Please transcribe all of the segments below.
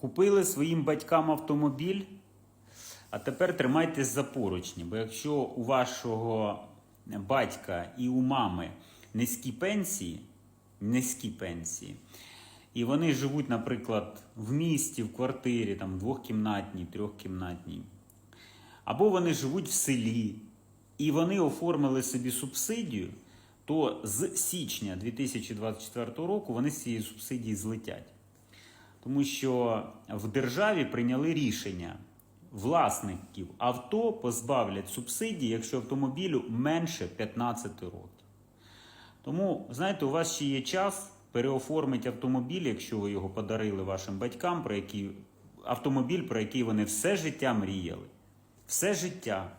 Купили своїм батькам автомобіль, а тепер тримайтесь за поручні, бо якщо у вашого батька і у мами низькі пенсії, низькі пенсії, і вони живуть, наприклад, в місті, в квартирі, там, двохкімнатній, трьохкімнатній, або вони живуть в селі, і вони оформили собі субсидію, то з січня 2024 року вони з цієї субсидії злетять. Тому що в державі прийняли рішення власників авто позбавлять субсидії, якщо автомобілю менше 15 років. Тому, знаєте, у вас ще є час переоформити автомобіль, якщо ви його подарили вашим батькам, про який автомобіль, про який вони все життя мріяли. Все життя,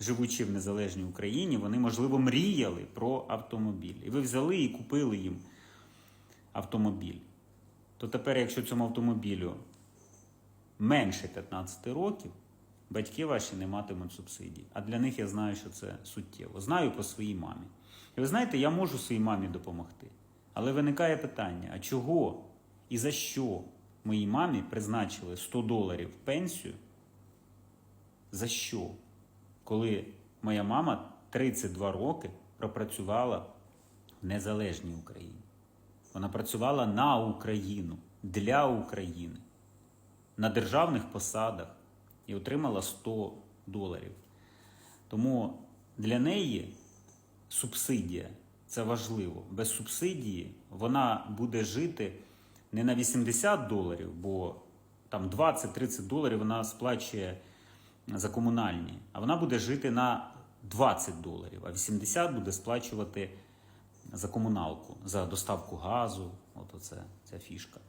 живучи в незалежній Україні, вони, можливо, мріяли про автомобіль. І ви взяли і купили їм автомобіль. То тепер, якщо цьому автомобілю менше 15 років, батьки ваші не матимуть субсидій. А для них я знаю, що це суттєво. Знаю по своїй мамі. І ви знаєте, я можу своїй мамі допомогти. Але виникає питання: а чого і за що моїй мамі призначили 100 доларів пенсію? За що? Коли моя мама 32 роки пропрацювала в незалежній Україні. Вона працювала на Україну, для України, на державних посадах і отримала 100 доларів. Тому для неї субсидія це важливо. Без субсидії вона буде жити не на 80 доларів, бо там 20-30 доларів вона сплачує за комунальні, а вона буде жити на 20 доларів, а 80 буде сплачувати за комуналку, за доставку газу. От оце, ця фішка.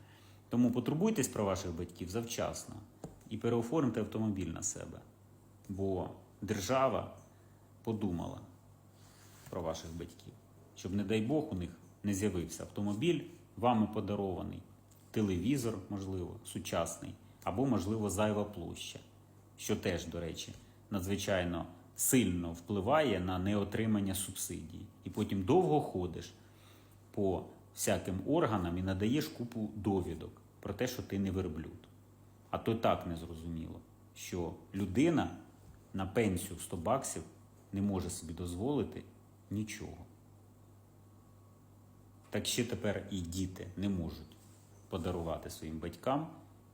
Тому потурбуйтесь про ваших батьків завчасно і переоформте автомобіль на себе. Бо держава подумала про ваших батьків, щоб, не дай Бог, у них не з'явився автомобіль, вами подарований, телевізор, можливо, сучасний, або, можливо, зайва площа, що теж, до речі, надзвичайно сильно впливає на неотримання субсидій. І потім довго ходиш по всяким органам і надаєш купу довідок про те, що ти не верблюд. А то так не зрозуміло, що людина на пенсію в 100 баксів не може собі дозволити нічого. Так ще тепер і діти не можуть подарувати своїм батькам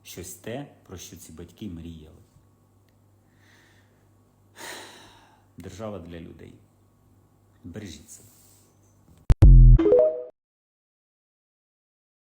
щось те, про що ці батьки мріяли. Держава для людей. Бережіть себе.